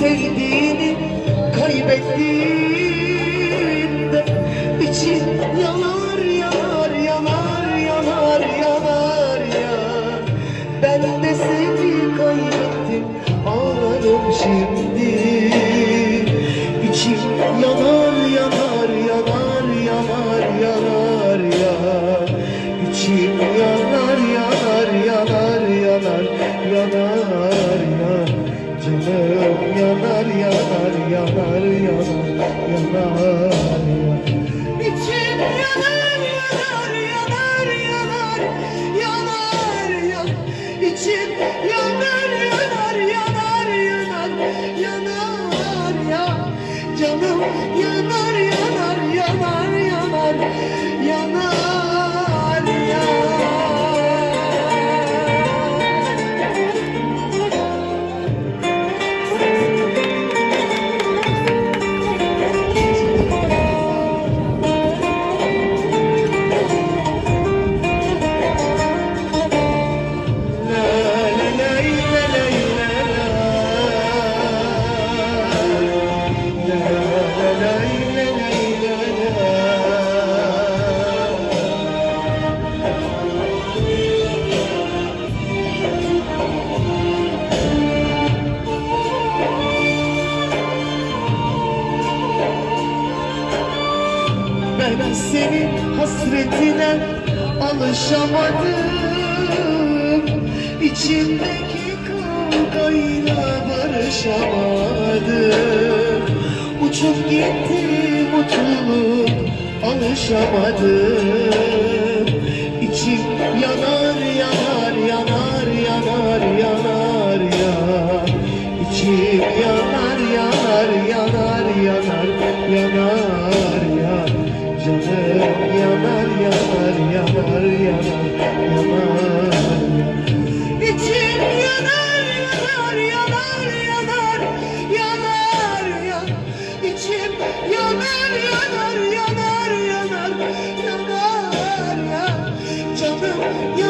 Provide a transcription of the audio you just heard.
sevdiğini kaybettiğinde için yanar yanar yanar yanar yanar ya. Ben de seni kaybettim ağlarım şimdi. İçim yanar yanar yanar yanar yanar ya. İçim yanar yanar yanar yanar yanar ya. Canım. Canım. Yanar yanar yanar yanar Ben senin hasretine alışamadım? İçimdeki kavgayla barışamadım. Uçup gitti mutluluk alışamadım. İçim yanar yanar yanar yanar yanar ya İçim yanar yanar yanar yanar yanar yanar yanar yanar yanar yanar ya. Canım yanar.